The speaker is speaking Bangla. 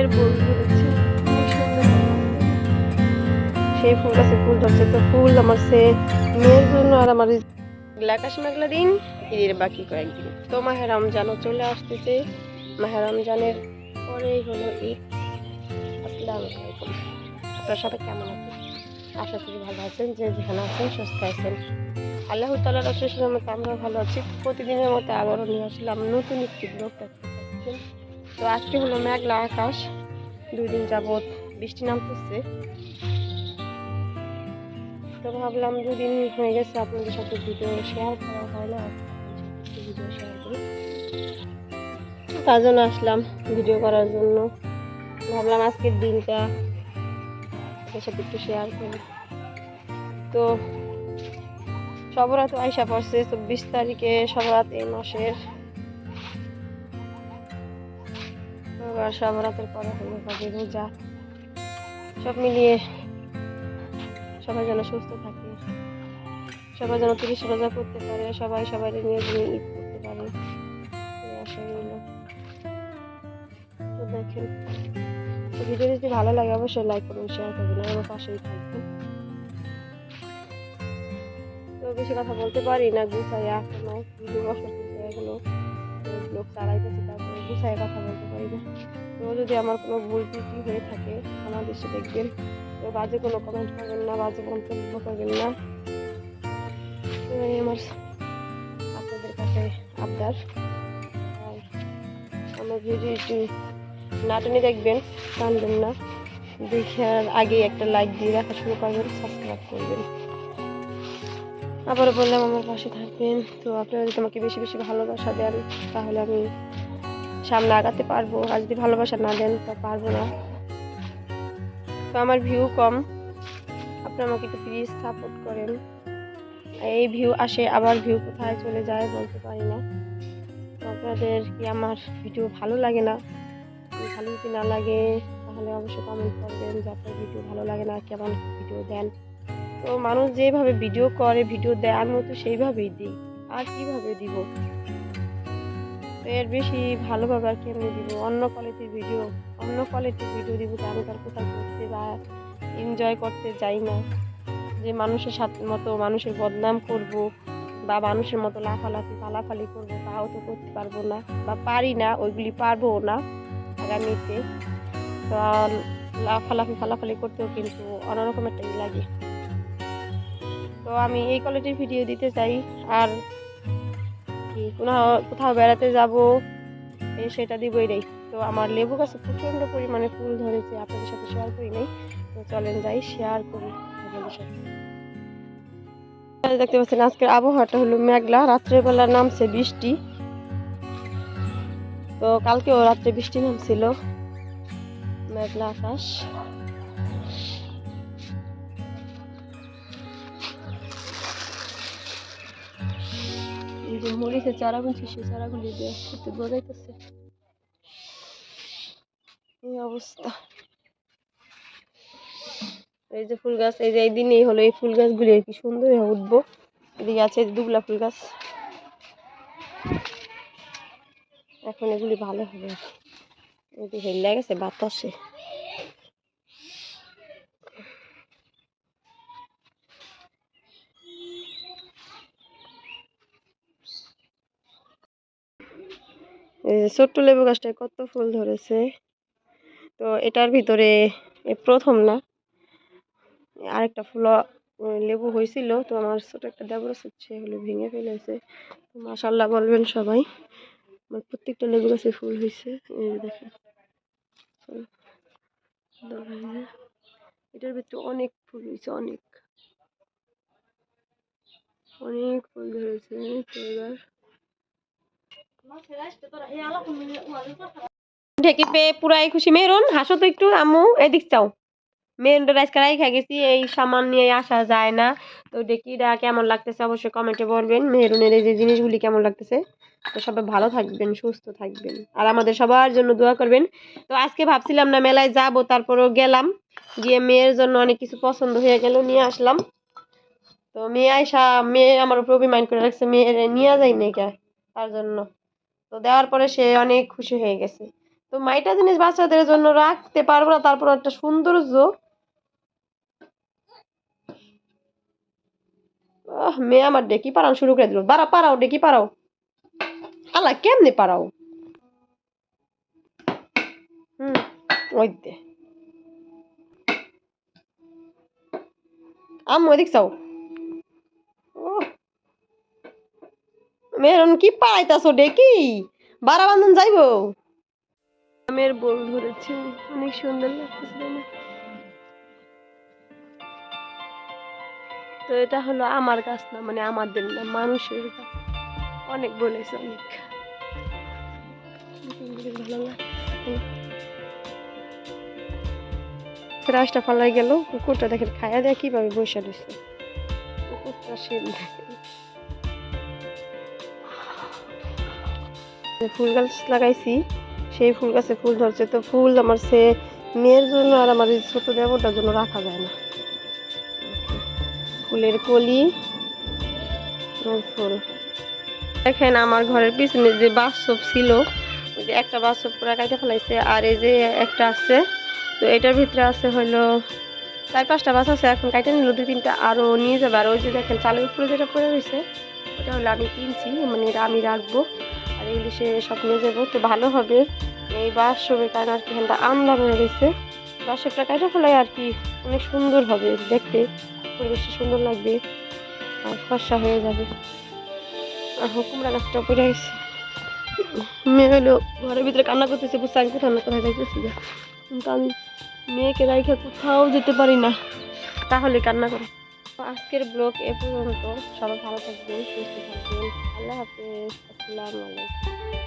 মেয়ের ফুল ধরেছে সেই ফুল গাছে ফুল ধরছে, তো ফুল আমার সে মেয়ের জন্য আর আমার আকাশ মেঘলা দিন, ঈদের বাকি কয়েকদিন। তো মাহে রমজানও চলে আসতেছে। মাহে রমজানের পরেই হলো ঈদ। আসসালামু আলাইকুম। আপনার সাথে কেমন আছেন? আশা করি ভালো আছেন, যে যেখানে আছেন সুস্থ আছেন। আল্লাহ তালার মতো আমরা ভালো আছি। প্রতিদিনের মতো আবারও নিয়ে আসলাম নতুন একটি ব্লগ দেখতে পাচ্ছেন। তো আজকে হলো মেঘলা আকাশ। দুই দিন যাবৎ বৃষ্টি নামতেছে। তো ভাবলাম দুদিন হয়ে গেছে আপনাদের সাথে ভিডিও শেয়ার করা হয় না ভিডিও শেয়ার করি। তার জন্য আসলাম ভিডিও করার জন্য। ভাবলাম আজকের দিনটা আপনাদের সাথে একটু শেয়ার করি। তো সবরাত আইসা পড়ছে, চব্বিশ তারিখে সবরাত এই মাসের। এবার সবরাতের পরে হলো হবে রোজা, সব মিলিয়ে সবাই যেন সুস্থ থাকে, সবাই যেন তিরিশ রোজা করতে পারে, সবাই সবাই নিয়ে নিয়ে ঈদ করতে পারে। এই আশা রইল। দেখেন ভিডিও যদি ভালো লাগে অবশ্যই লাইক করুন শেয়ার করবেন আর আমার পাশেই থাকবেন। তো বেশি কথা বলতে পারি না, গুছাই, এখনও, ভিডিও বছর কিন্তু এখনও লোক চালাইতেছি, তারপরে গুছাই কথা বলতে পারি না। তো যদি আমার কোনো ভুল ত্রুটি হয়ে থাকে আমার দেশে দেখবেন। তো বাজে কোনো কমেন্ট করবেন না, বাজে মন্তব্য করবেন না। তো এই আমার আপনাদের কাছে আবদার। আর আমার ভিডিওটি নাটনি দেখবেন, টানবেন না। দেখার আগে একটা লাইক দিয়ে রাখা শুরু করবেন সাবস্ক্রাইব করবেন। আবারও বললাম, আমার পাশে থাকবেন। তো আপনারা যদি আমাকে বেশি বেশি ভালোবাসা দেন, তাহলে আমি সামনে আগাতে পারব, আর যদি ভালোবাসা না দেন তো পারব না। তো আমার ভিউ কম। আপনি আমাকে একটু প্লিজ সাপোর্ট করেন। এই ভিউ আসে, আবার ভিউ কোথায় চলে যায় বলতে পারি না। আপনাদের কি আমার ভিডিও ভালো লাগে না? ভালো যদি না লাগে, তাহলে অবশ্যই কমেন্ট করবেন যে আপনার ভিডিও ভালো লাগে না, কেমন ভিডিও দেন। তো মানুষ যেভাবে ভিডিও করে ভিডিও দেয় আমিও তো সেইভাবেই দিই আর কীভাবে দিব? তো এর বেশি ভালোভাবে আর কেমনি দিব? অন্য কোয়ালিটির ভিডিও অন্য কোয়ালিটির ভিডিও দিব যে আমি তার কোথাও করতে বা এনজয় করতে যাই না। যে মানুষের সাথে মতো মানুষের বদনাম করব বা মানুষের মতো লাফালাফি ফালাফালি করব, তাও তো করতে পারব না বা পারি না, ওইগুলি পারব না আগামীতে। তো লাফালাফি, ফালাফালি করতেও কিন্তু অন্যরকম একটা লাগে। তো আমি এই কোয়ালিটির ভিডিও দিতে চাই। আর কি কোনো কোথাও বেড়াতে যাব, এই সেটা দিব এটাই তো আমার লেবু গাছে প্রচণ্ড পরিমাণে ফুল ধরেছে, আপনাদের সাথে শেয়ার করি নাই। তো চলেন যাই শেয়ার করি আপনাদের সাথে। দেখতে পাচ্ছেন, আজকের আবহাওয়াটা হলো মেঘলা, রাত্রেবেলা নামছে বৃষ্টি। তো কালকেও রাত্রে বৃষ্টি নামছিল, মেঘলা আকাশ। যে মরিচের চারা বুনছি সেই চারাগুলি দিয়ে একটু গজাইতেছে এই অবস্থা। এই যে ফুল গাছ, এই যে এই দিনেই হলো এই ফুল গাছগুলি আর কি সুন্দর উঠবো। এদিকে আছে দুবলা ফুল গাছ। এখন এগুলি ভালো হবে। যে হেলে গেছে বাতাসে। ছোট্ট লেবু গাছটায় কত ফুল ধরেছে? তো এটার ভিতরে প্রথম না, আরেকটা ফুল লেবু হয়েছিল। তো আমার ছোট একটা দেবর হচ্ছে হলো ভেঙে ফেলেছে। তো মাসাল্লাহ বলবেন সবাই, আমার প্রত্যেকটা লেবু গাছে ফুল হয়েছে। দেখেন। এটার ভিতরে অনেক ফুল হয়েছে, অনেক। অনেক ফুল ধরেছে। এবার ঢেকে পেয়ে পুরাই খুশি। হাসো তো একটু, আম্মু, এদিক চাও। রাইস কারাই গেছি, এই সামান নিয়ে আসা যায় না। তো কেমন লাগতেছে অবশ্যই কমেন্টে বলবেন। এই যে জিনিসগুলি কেমন লাগতেছে, তো সবাই ভালো থাকবেন, সুস্থ থাকবেন। আর আমাদের সবার জন্য দোয়া করবেন। তো আজকে ভাবছিলাম না, মেলায় যাব, তারপরেও গেলাম। গিয়ে মেয়ের জন্য অনেক কিছু পছন্দ হয়ে গেল, নিয়ে আসলাম। তো মেয়ে আয়সা মেয়ে আমার উপর অভিমান করে রাখছে, মেয়ের নিয়ে যাই নাকি তার জন্য। তো দেওয়ার পরে সে অনেক খুশি হয়ে গেছে। তো মাইটা জিনিস বাচ্চাদের জন্য রাখতে পারব না, তারপর একটা সৌন্দর্য মেয়ে আমার ডেকি পারাও শুরু করে দিল। বাড়া পারাও ডেকি পারাও আল্লাহ, কেমনে পারাও হুম, ওই দে। আম্মু এদিক চাও মেরন কি পাইতাছো ডেকি? বারা বান্ধন যাইবো? আমের বোল ধরেছে, অনেক সুন্দর লাগতেছে? তো এটা হলো আমার গাছ না মানে আমাদের না, মানুষের গাছ অনেক বলেছে অনেক। ভালো রাসটা ফালাই গেল, কুকুরটা দেখেন, খায়া দেয় কীভাবে বসে রয়েছে। কুকুরটা সে ফুল গাছ লাগাইছি, সেই ফুল গাছে ফুল ধরছে। তো ফুল আমার সে মেয়ের জন্য আর আমার ছোট দেবতার জন্য রাখা যায় না। ফুলের কলি, ফুল দেখেন আমার ঘরের পিছনে যে বাথসপ ছিল, ওই যে একটা বাথসপ পুরা কাটে ফেলাইছে, আর এই যে একটা আছে, তো এটার ভিতরে আছে হলো চার পাঁচটা বাস আছে, এখন কাটে নিল দুই তিনটা, আরও নিয়ে যাবে। আর ওই যে দেখেন চালের উপরে যেটা পড়ে রয়েছে, ওটা হলো আমি কিনছি মানে আমি রাখব। সে সব নিয়ে যাব, তো ভালো হবে। এই বাসবের কারণে আর কি এখানটা আন্দার হয়ে গেছে। বাসবটা কাটে ফেলাই আর কি অনেক সুন্দর হবে দেখতে। পরিবেশটা সুন্দর লাগবে আর ফর্সা হয়ে যাবে। আর কুমড়া গাছটা পড়ে গেছে। মেয়ে হলো ঘরের ভিতরে কান্না করতেছে বুঝতে আমি কোথাও না কোথায় কিন্তু আমি মেয়েকে রাইখে কোথাও যেতে পারি না। তাহলে কান্না করে। আজকের ব্লগ এ পর্যন্ত। সবাই ভালো থাকবেন, সুস্থ থাকবেন। আল্লাহ হাফেজ। আসসালামু আলাইকুম